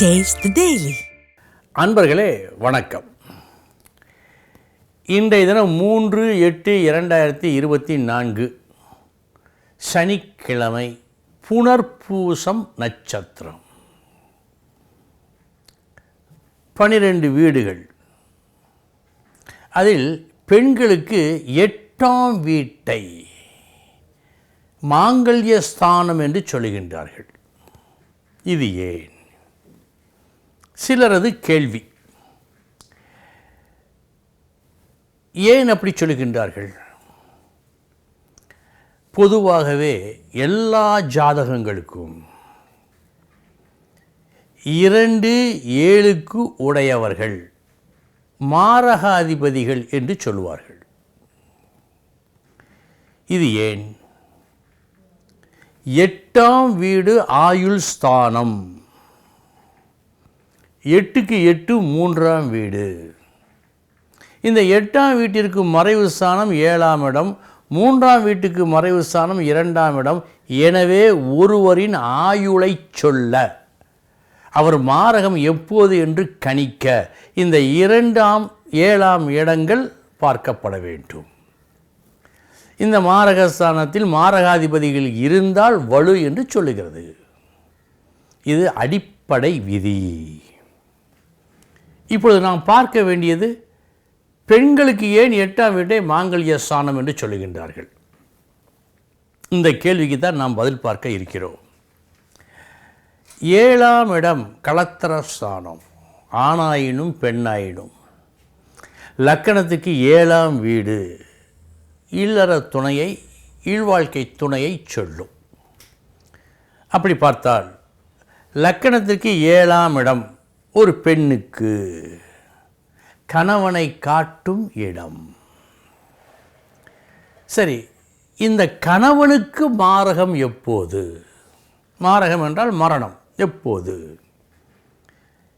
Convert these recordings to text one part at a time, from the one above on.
Taste daily அன்பர்களே வணக்கம். இன்றைய தினம் மூன்று எட்டு இரண்டாயிரத்தி இருபத்தி நான்கு. சனிக்கிழமை புனர்பூசம் நட்சத்திரம். பனிரெண்டு வீடுகள். அதில் பெண்களுக்கு எட்டாம் வீட்டை மாங்கல்ய ஸ்தானம் என்று சொல்லுகின்றார்கள். இது ஏன்? சிலரது கேள்வி. ஏன் அப்படி சொல்லுகின்றார்கள் பொதுவாகவே எல்லா ஜாதகங்களுக்கும் இரண்டு ஏழுக்கு உடையவர்கள் மாரகாதிபதிகள் என்று சொல்லுவார்கள். இது ஏன்? எட்டாம் வீடு ஆயுள் ஸ்தானம். எட்டுக்கு எட்டு மூன்றாம் வீடு. இந்த எட்டாம் வீட்டிற்கு மறைவு ஸ்தானம் ஏழாம் இடம் மூன்றாம் வீட்டுக்கு மறைவு ஸ்தானம் இரண்டாம் இடம். எனவே ஒருவரின் ஆயுளை சொல்ல அவர் மாரகம் எப்போது என்று கணிக்க இந்த இரண்டாம் ஏழாம் இடங்கள் பார்க்கப்பட வேண்டும். இந்த மாரகஸ்தானத்தில் மாரகாதிபதிகள் இருந்தால் வலு என்று சொல்லுகிறது. இது அடிப்படை விதி. இப்பொழுது நாம் பார்க்க வேண்டியது பெண்களுக்கு ஏன் எட்டாம் வீட்டை மாங்கல்ய ஸ்தானம் என்று சொல்லுகின்றார்கள்? இந்த கேள்விக்கு தான் நாம் பதில் பார்க்க இருக்கிறோம். ஏழாம் இடம் கலத்தர ஸ்தானம் ஆணாயினும் பெண்ணாயினும். லக்கணத்துக்கு ஏழாம் வீடு. இல்லற துணையை இல்வாழ்க்கை துணையை சொல்லும். அப்படி பார்த்தால் லக்கணத்திற்கு ஏழாம் இடம் ஒரு பெண்ணுக்கு கணவனை காட்டும் இடம். சரி இந்த கணவனுக்கு மாரகம் எப்போது? மாரகம் என்றால் மரணம். எப்போது?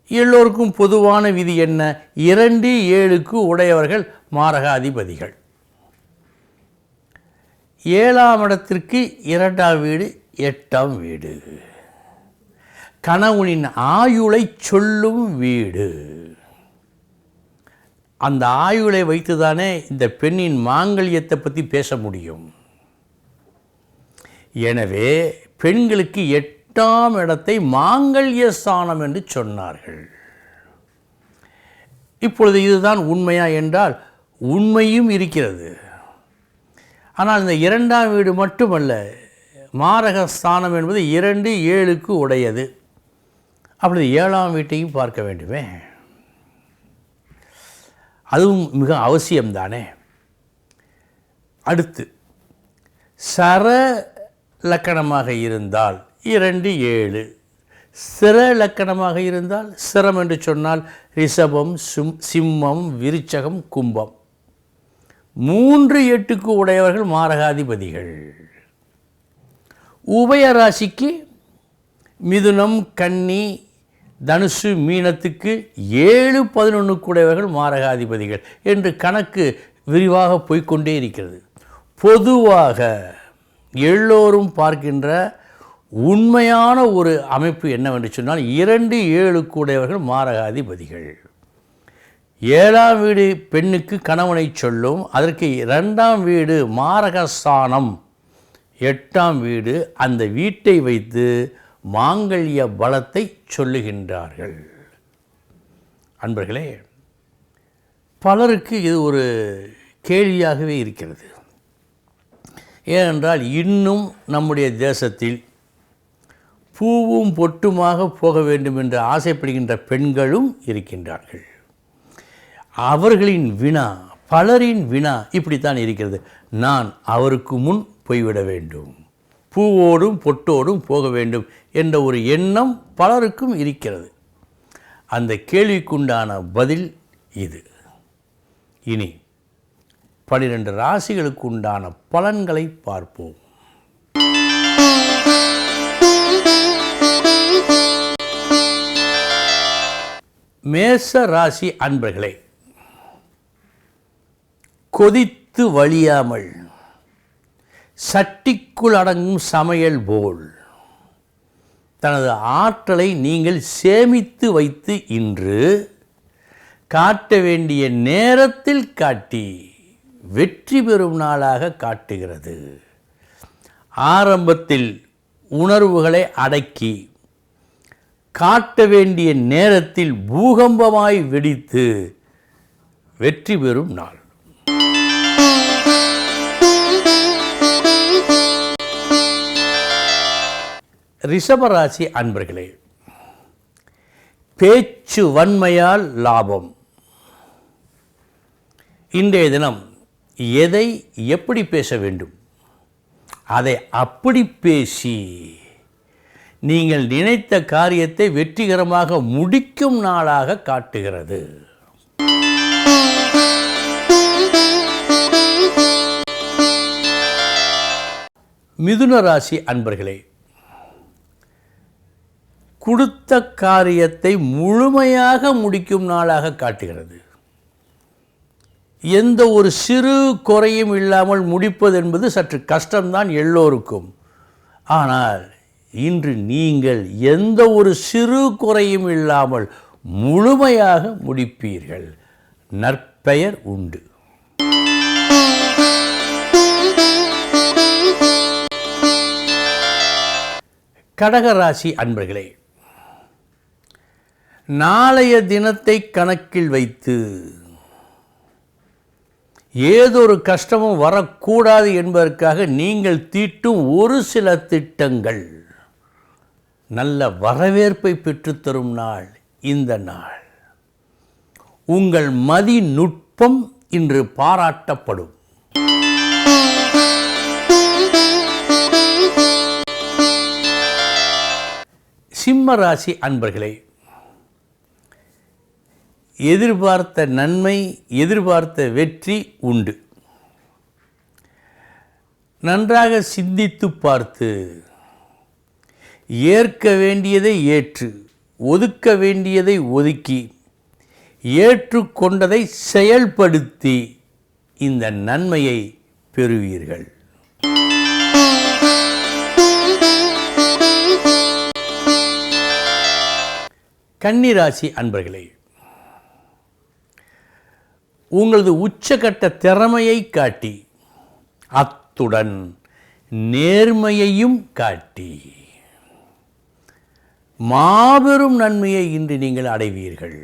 எல்லோருக்கும் பொதுவான விதி என்ன? இரண்டு ஏழுக்கு உடையவர்கள் மாரகாதிபதிகள். ஏழாம் இடத்திற்கு இரண்டாம் வீடு எட்டாம் வீடு. கணவனின் ஆயுளை சொல்லும் வீடு. அந்த ஆயுளை வைத்து தானே இந்த பெண்ணின் மாங்கல்யத்தை பற்றி பேச முடியும். எனவே பெண்களுக்கு எட்டாம் இடத்தை மாங்கல்ய ஸ்தானம் என்று சொன்னார்கள். இப்பொழுது இதுதான் உண்மையா என்றால் உண்மையும் இருக்கிறது. ஆனால் இந்த இரண்டாம் வீடு மட்டுமல்ல மாரக ஸ்தானம் என்பது இரண்டு ஏழுக்கு உடையது. அப்படி ஏழாம் வீட்டையும் பார்க்க வேண்டுமே. அதுவும் மிக அவசியம்தானே. அடுத்து சர லக்கணமாக இருந்தால் இரண்டு ஏழு. சிர லக்கணமாக இருந்தால் சிரம் என்று சொன்னால் ரிஷபம் சிம் சிம்மம் விருச்சகம் கும்பம். மூன்று எட்டுக்கு உடையவர்கள் மாரகாதிபதிகள். உபயராசிக்கு மிதுனம் கன்னி தனுசு மீனத்துக்கு ஏழு பதினொன்று உடையவர்கள் மாரகாதிபதிகள் என்று கணக்கு விரிவாக போய்க்கொண்டே இருக்கிறது. பொதுவாக எல்லோரும் பார்க்கின்ற உண்மையான ஒரு அமைப்பு என்னவென்று சொன்னால் இரண்டு ஏழு கூடையவர்கள் மாரகாதிபதிகள். ஏழாம் வீடு பெண்ணுக்கு கணவனை சொல்லும் அதற்கு இரண்டாம் வீடு மாரகஸ்தானம் எட்டாம் வீடு அந்த வீட்டை வைத்து மாங்கல்ய பலத்தை சொல்லுகின்றார்கள். அன்பர்களே பலருக்கு இது ஒரு கேள்வியாகவே இருக்கிறது. ஏனென்றால் இன்னும் நம்முடைய தேசத்தில் பூவும் பொட்டுமாக போக வேண்டும் என்று ஆசைப்படுகின்ற பெண்களும் இருக்கின்றார்கள். அவர்களின் வினா பலரின் வினா இப்படித்தான் இருக்கிறது. நான் அவருக்கு முன் போய்விட வேண்டும். பூவோடும் பொட்டோடும் போக வேண்டும் என்ற ஒரு எண்ணம் பலருக்கும் இருக்கிறது. அந்த கேள்விக்குண்டான பதில் இது. இனி பனிரெண்டு ராசிகளுக்கு உண்டான பலன்களை பார்ப்போம். மேச ராசி அன்பர்களே கொதித்து வழியாமல் சட்டிக்குள் அடங்கும் சமையல் போல். தனது ஆற்றலை நீங்கள் சேமித்து வைத்து இன்று காட்ட வேண்டிய நேரத்தில் காட்டி வெற்றி பெறும் நாளாக காட்டுகிறது. ஆரம்பத்தில் உணர்வுகளை அடக்கி காட்ட வேண்டிய நேரத்தில் பூகம்பமாய் வெடித்து வெற்றி பெறும் நாள். ரிஷபராசி அன்பர்களே பேச்சு வன்மையால் லாபம். இன்றைய தினம் எதை எப்படி பேச வேண்டும்? அதை அப்படி பேசி நீங்கள் நினைத்த காரியத்தை வெற்றிகரமாக முடிக்கும் நாளாக காட்டுகிறது. மிதுன ராசி அன்பர்களே கொடுத்த காரியத்தை முழுமையாக முடிக்கும் நாளாக காட்டுகிறது. எந்த ஒரு சிறு குறையும் இல்லாமல் முடிப்பது என்பது சற்று கஷ்டம்தான் எல்லோருக்கும். ஆனால் இன்று நீங்கள் எந்த ஒரு சிறு குறையும் இல்லாமல் முழுமையாக முடிப்பீர்கள். நற்பெயர் உண்டு. கடகராசி அன்பர்களே நாளைய தினத்தை கணக்கில் வைத்து ஏதொரு கஷ்டமும் வரக்கூடாது என்பதற்காக நீங்கள் தீட்டும் ஒரு சில திட்டங்கள். நல்ல வரவேற்பை பெற்றுத்தரும் நாள் இந்த நாள். உங்கள் மதி நுட்பம் இன்று பாராட்டப்படும். சிம்ம ராசி அன்பர்களே எதிர்பார்த்த நன்மை எதிர்பார்த்த வெற்றி உண்டு. நன்றாக சிந்தித்து பார்த்து ஏற்க வேண்டியதை ஏற்று ஒதுக்க வேண்டியதை ஒதுக்கி ஏற்றுக்கொண்டதை செயல்படுத்தி இந்த நன்மையை பெறுவீர்கள். கன்னிராசி அன்பர்களே உங்களது உச்சகட்ட திறமையை காட்டி அத்துடன் நேர்மையையும் காட்டி. மாபெரும் நன்மையை இன்று நீங்கள் அடைவீர்கள்.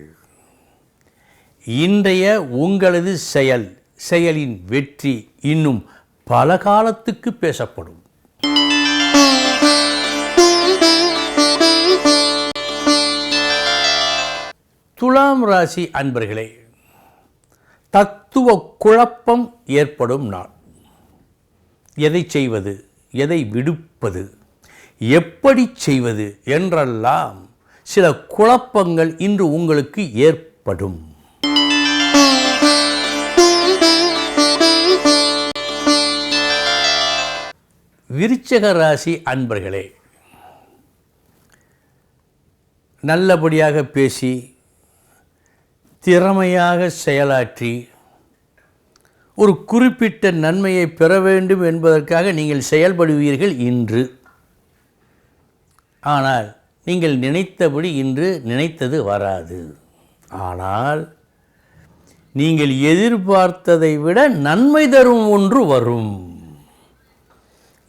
இன்றைய உங்களது செயல் செயலின் வெற்றி இன்னும் பல காலத்துக்கு பேசப்படும். துலாம் ராசி அன்பர்களே தத்துவ குழப்பம் ஏற்படும் நாள். எதை செய்வது? எதை விடுப்பது? எப்படி செய்வது என்றெல்லாம் சில குழப்பங்கள் இன்று உங்களுக்கு ஏற்படும். விருச்சக ராசி அன்பர்களே நல்லபடியாக பேசி திறமையாக செயலாற்றி ஒரு குறிப்பிட்ட நன்மையை பெற வேண்டும் என்பதற்காக நீங்கள் செயல்படுவீர்கள் இன்று. ஆனால் நீங்கள் நினைத்தபடி இன்று நினைத்தது வராது. ஆனால் நீங்கள் எதிர்பார்த்ததை விட நன்மை தரும் ஒன்று வரும்.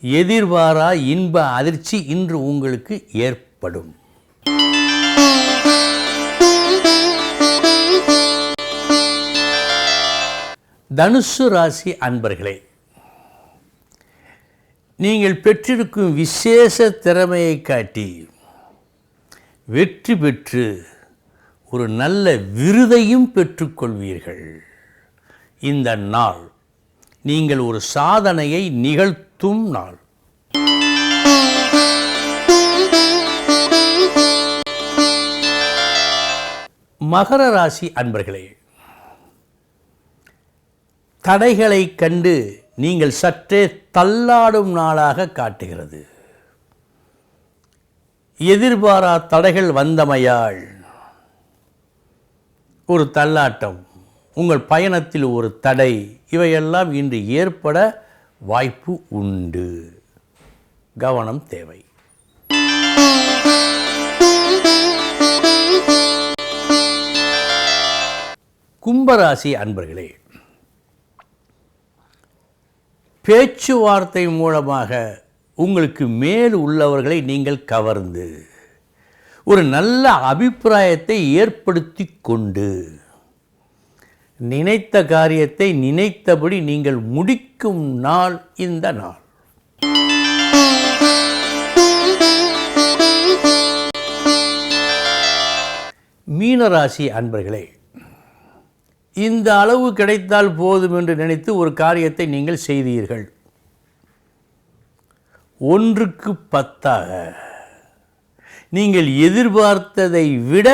எதிர்பாரா இன்ப அதிர்ச்சி இன்று உங்களுக்கு ஏற்படும். தனுசு ராசி அன்பர்களே நீங்கள் பெற்றிருக்கும் விசேஷ திறமையை காட்டி வெற்றி பெற்று ஒரு நல்ல விருதையும் பெற்றுக்கொள்வீர்கள். இந்த நாள் நீங்கள் ஒரு சாதனையை நிகழ்த்தும் நாள். மகர ராசி அன்பர்களே தடைகளை கண்டு நீங்கள் சற்றே தள்ளாடும் நாளாக காட்டுகிறது. எதிர்பாரா தடைகள் வந்தமையால் ஒரு தள்ளாட்டம் உங்கள் பயணத்தில் ஒரு தடை இவையெல்லாம் இன்று ஏற்பட வாய்ப்பு உண்டு. கவனம் தேவை. கும்பராசி அன்பர்களே பேச்சுவார்த்தை மூலமாக உங்களுக்கு மேல் உள்ளவர்களை நீங்கள் கவர்ந்து ஒரு நல்ல அபிப்பிராயத்தை ஏற்படுத்தி கொண்டு நினைத்த காரியத்தை நினைத்தபடி நீங்கள் முடிக்கும் நாள் இந்த நாள். மீனராசி அன்பர்களே இந்த அளவு கிடைத்தால் போதும் என்று நினைத்து ஒரு காரியத்தை நீங்கள் செய்தீர்கள். ஒன்றுக்கு பத்தாக. நீங்கள் எதிர்பார்த்ததை விட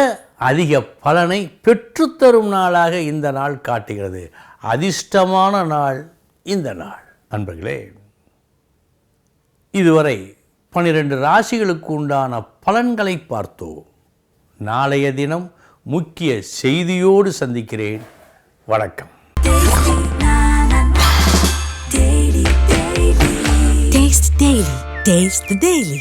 அதிக பலனை பெற்றுத்தரும் நாளாக இந்த நாள் காட்டுகிறது. அதிர்ஷ்டமான நாள் இந்த நாள். நண்பர்களே இதுவரை பனிரெண்டு ராசிகளுக்கு உண்டான பலன்களை பார்த்தோம். நாளைய தினம் முக்கிய செய்தியோடு சந்திக்கிறேன். வணக்கம் டேஸ்ட் டெய்லி டேஸ்ட் டெய்லி